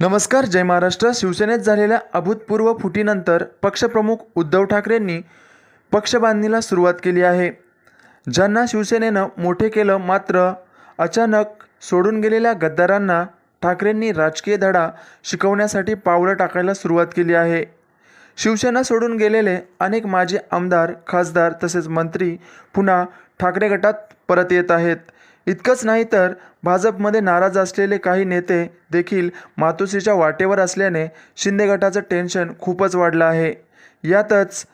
नमस्कार जय महाराष्ट्र. शिवसेनेत झालेल्या अभूतपूर्व फुटीनंतर पक्षप्रमुख उद्धव ठाकरेंनी पक्षबांधणीला सुरुवात केली आहे. ज्यांना शिवसेनेनं मोठे केलं मात्र अचानक सोडून गेलेल्या गद्दारांना ठाकरेंनी राजकीय धडा शिकवण्यासाठी पावलं टाकायला सुरुवात केली आहे. शिवसेना सोडून गेलेले अनेक माजी आमदार खासदार तसेच मंत्री पुन्हा ठाकरे गटात परत येत आहेत. इतकंच नाही तर भाजपमध्ये नाराज असलेले काही नेते देखील मातोश्रीच्या वाटेवर असल्याने शिंदे गटाचं टेन्शन खूपच वाढलं आहे. यातच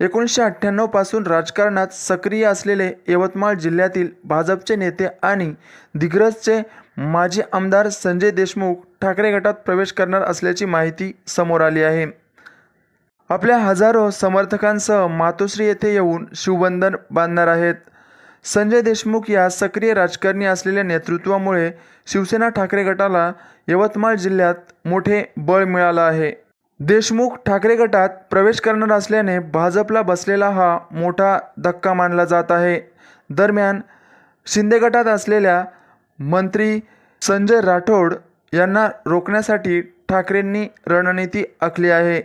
एकोणीसशे अठ्ठ्याण्णवपासून राजकारणात सक्रिय असलेले यवतमाळ जिल्ह्यातील भाजपचे नेते आणि दिग्रजचे माजी आमदार संजय देशमुख ठाकरे गटात प्रवेश करणार असल्याची माहिती समोर आली आहे. आपल्या हजारो समर्थकांसह मातोश्री येथे येऊन शिवबंधन बांधणार आहेत. संजय देशमुख या सक्रिय राजकारणी असलेल्या नेतृत्वामुळे शिवसेना ठाकरे गटाला यवतमाळ जिल्ह्यात मोठे बळ मिळालं आहे. देशमुख ठाकरे गटात प्रवेश करणार असल्याने भाजपला बसलेला हा मोठा धक्का मानला जात आहे. दरम्यान शिंदे गटात असलेल्या मंत्री संजय राठोड यांना रोखण्यासाठी ठाकरेंनी रणनीती आखली आहे.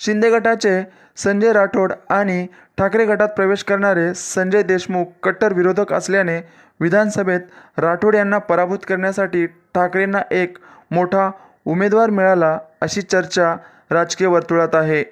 शिंदे गटाचे संजय राठोड आणि ठाकरे गटात प्रवेश करणारे संजय देशमुख कट्टर विरोधक असल्याने विधानसभेत राठोड यांना पराभूत करण्यासाठी ठाकरेंना एक मोठा उमेदवार मिळाला अशी चर्चा राजकीय वर्तुळात आहे.